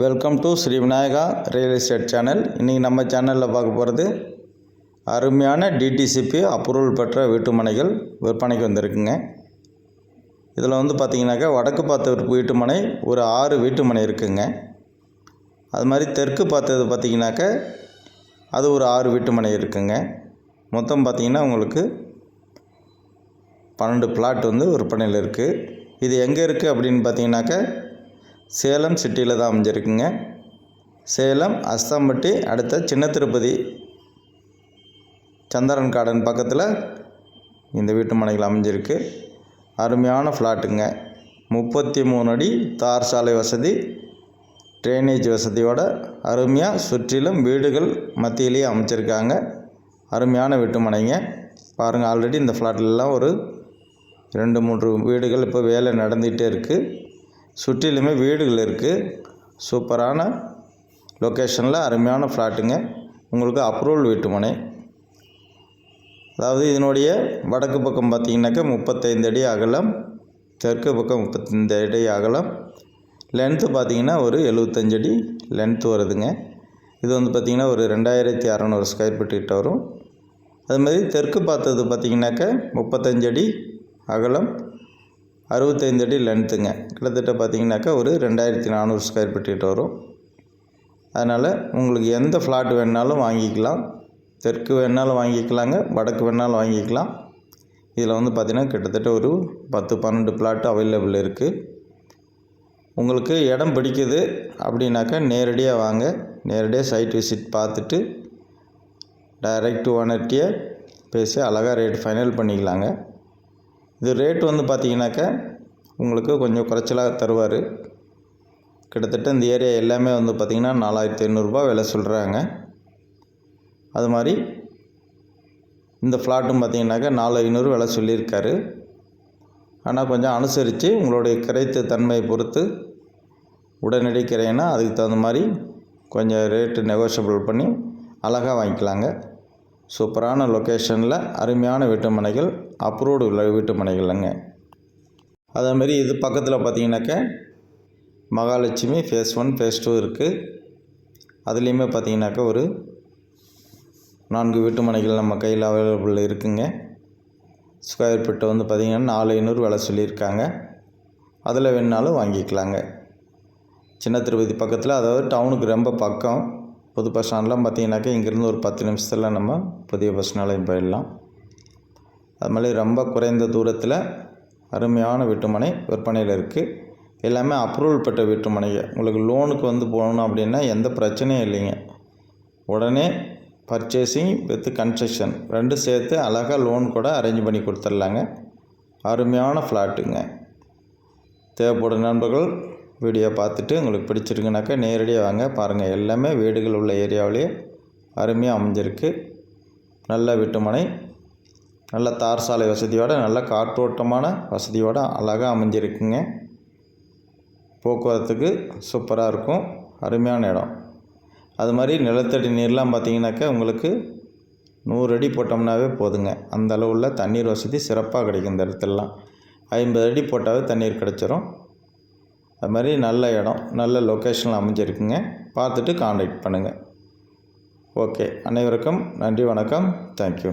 Welcome to Shri Vinayaka real estate channel இன்றைக்கி நம்ம சேனலில் பார்க்க போகிறது அருமையான டிடிசிபி அப்ரூவல் பெற்ற வீட்டுமனைகள் விற்பனைக்கு வந்திருக்குங்க. இதில் வந்து பார்த்திங்கனாக்கா வடக்கு பார்த்த வீட்டுமனை ஒரு ஆறு வீட்டுமனை இருக்குங்க. அது மாதிரி தெற்கு பார்த்தது பார்த்திங்கனாக்கா அது ஒரு ஆறு வீட்டுமனை இருக்குங்க. மொத்தம் பார்த்திங்கன்னா உங்களுக்கு பன்னெண்டு பிளாட் வந்து விற்பனையில் இருக்குது இது எங்கே இருக்குது அப்படின்னு பார்த்தீங்கன்னாக்கா சேலம் சிட்டியில் தான் அமைஞ்சிருக்குங்க. சேலம் அஸ்தாம்பட்டி அடுத்த சின்ன திருப்பதி சந்திரன் கார்டன் பக்கத்தில் இந்த வீட்டு மனைகள் அமைஞ்சிருக்கு. அருமையான ஃப்ளாட்டுங்க. முப்பத்தி மூணு அடி தார் சாலை வசதி ட்ரைனேஜ் வசதியோட அருமையாக சுற்றிலும் வீடுகள் மத்தியிலேயே அமைச்சிருக்காங்க. அருமையான வீட்டு மனைங்க. பாருங்கள் ஆல்ரெடி இந்த ஃப்ளாட்லலாம் ஒரு ரெண்டு மூன்று வீடுகள் இப்போ வேலை நடந்துகிட்டே இருக்குது சுற்றிலுமே வீடுகள் இருக்குது சூப்பரான லொக்கேஷனில் அருமையான ஃப்ளாட்டுங்க உங்களுக்கு அப்ரூவல் வீட்டுமனை. அதாவது இதனுடைய வடக்கு பக்கம் பார்த்திங்கனாக்கா முப்பத்தைந்து அடி அகலம் தெற்கு பக்கம் முப்பத்தைந்து அடி அகலம். லென்த்து பார்த்தீங்கன்னா ஒரு எழுபத்தஞ்சு அடி லென்த்து வருதுங்க. இது வந்து பார்த்திங்கன்னா ஒரு ரெண்டாயிரத்தி அறநூறு ஸ்கொயர் ஃபீட் கிட்ட வரும். அது மாதிரி தெற்கு பார்த்தது பார்த்திங்கனாக்கா முப்பத்தஞ்சு அடி அகலம் அறுபத்தைந்து அடி லென்த்துங்க கிட்டத்தட்ட பார்த்தீங்கன்னாக்கா ஒரு ரெண்டாயிரத்தி நானூறு ஸ்கொயர் ஃபீட் வரும். அதனால் உங்களுக்கு எந்த ஃப்ளாட் வேணாலும் வாங்கிக்கலாம். தெற்கு வேணாலும் வாங்கிக்கலாங்க வடக்கு வேணாலும் வாங்கிக்கலாம். இதில் வந்து பார்த்திங்கன்னா கிட்டத்தட்ட ஒரு பத்து பன்னெண்டு பிளாட் அவைலபிள் இருக்குது உங்களுக்கு இடம் பிடிக்குது அப்படின்னாக்கா நேரடியாக வாங்க. நேரடியாக சைட் விசிட் பார்த்துட்டு டைரக்ட் ஓனர்கிட்டயே பேசி அழகாக ரேட் ஃபைனல் பண்ணிக்கலாங்க. இது ரேட் வந்து பார்த்திங்கனாக்கா உங்களுக்கு கொஞ்சம் குறைச்சலாக தருவார். கிட்டத்தட்ட இந்த ஏரியா எல்லாமே வந்து பார்த்திங்கன்னா நாலாயிரத்தி ஐநூறுரூபா விலை சொல்கிறாங்க அது மாதிரி இந்த ஃப்ளாட்டும் பார்த்தீங்கன்னாக்கா நாலு ஐநூறு விலை சொல்லியிருக்காரு. ஆனால் கொஞ்சம் அனுசரித்து உங்களுடைய கிரைத்து தன்மையை பொறுத்து உடனடி கிரையினா அதுக்கு தகுந்த மாதிரி கொஞ்சம் ரேட்டு நெகோஷியபிள் பண்ணி அழகாக வாங்கிக்கலாங்க. சூப்பரான லொக்கேஷனில் அருமையான வீட்டுமனைகள் அப்ரூவ்டு உள்ள வீட்டுமனைகள்ங்க அதேமாரி இது பக்கத்தில் பார்த்தீங்கன்னாக்கா Mahalakshmi phase one phase two இருக்குது அதுலேயுமே பார்த்தீங்கன்னாக்கா ஒரு நான்கு வீட்டுமனைகள் நம்ம கையில் அவைலபிள் இருக்குங்க. ஸ்கொயர் ஃபீட்டு வந்து பார்த்திங்கன்னா நாலு ஐநூறு விலை சொல்லியிருக்காங்க. அதில் வேணுனாலும் வாங்கிக்கலாங்க. சின்ன திருப்பதி பக்கத்தில் அதாவது டவுனுக்கு ரொம்ப பக்கம். புது பஸ் ஸ்டாண்ட்லாம் பார்த்தீங்கன்னாக்கா இங்கேருந்து ஒரு பத்து நிமிஷத்தில் நம்ம புதிய பஸ் நிலையம் போயிடலாம். அது மாதிரி ரொம்ப குறைந்த தூரத்தில் அருமையான வீட்டுமனை விற்பனையில் இருக்குது எல்லாமே அப்ரூவல் பெற்ற வீட்டுமனை. உங்களுக்கு லோனுக்கு வந்து போகணும் அப்படின்னா எந்த பிரச்சனையும் இல்லைங்க. உடனே பர்ச்சேசிங் வித் கன்ஸ்ட்ரக்ஷன் ரெண்டும் சேர்த்து அழகாக லோன் கூட அரேஞ்ச் பண்ணி கொடுத்துர்லாங்க அருமையான ஃப்ளாட்டுங்க தேவைப்படும் நண்பர்கள் வீடியோ பார்த்துட்டு உங்களுக்கு பிடிச்சிருக்குனாக்கா நேரடியாக வாங்க. பாருங்கள் எல்லாமே வீடுகள் உள்ள ஏரியாவிலேயே அருமையாக அமைஞ்சிருக்கு. நல்ல வீட்டுமனை நல்ல தார் சாலை வசதியோடு நல்ல காற்றோட்டமான வசதியோடு அழகாக அமைஞ்சிருக்குங்க. போக்குவரத்துக்கு சூப்பராக இருக்கும். அருமையான இடம். அது மாதிரி நிலத்தடி நீர்லாம் பார்த்தீங்கன்னாக்கா உங்களுக்கு நூறு அடி போட்டோம்னாவே போதுங்க. அந்த அளவுள்ள தண்ணீர் வசதி சிறப்பாக கிடைக்கும் இந்த இடத்துலலாம். ஐம்பது அடி போட்டாவே தண்ணீர் கிடச்சிரும். அது மாதிரி நல்ல இடம் நல்ல லொக்கேஷனில் அமைஞ்சிருக்குங்க. பார்த்துட்டு காண்டாக்ட் பண்ணுங்கள் ஓகே அனைவருக்கும் நன்றி வணக்கம். தேங்க்யூ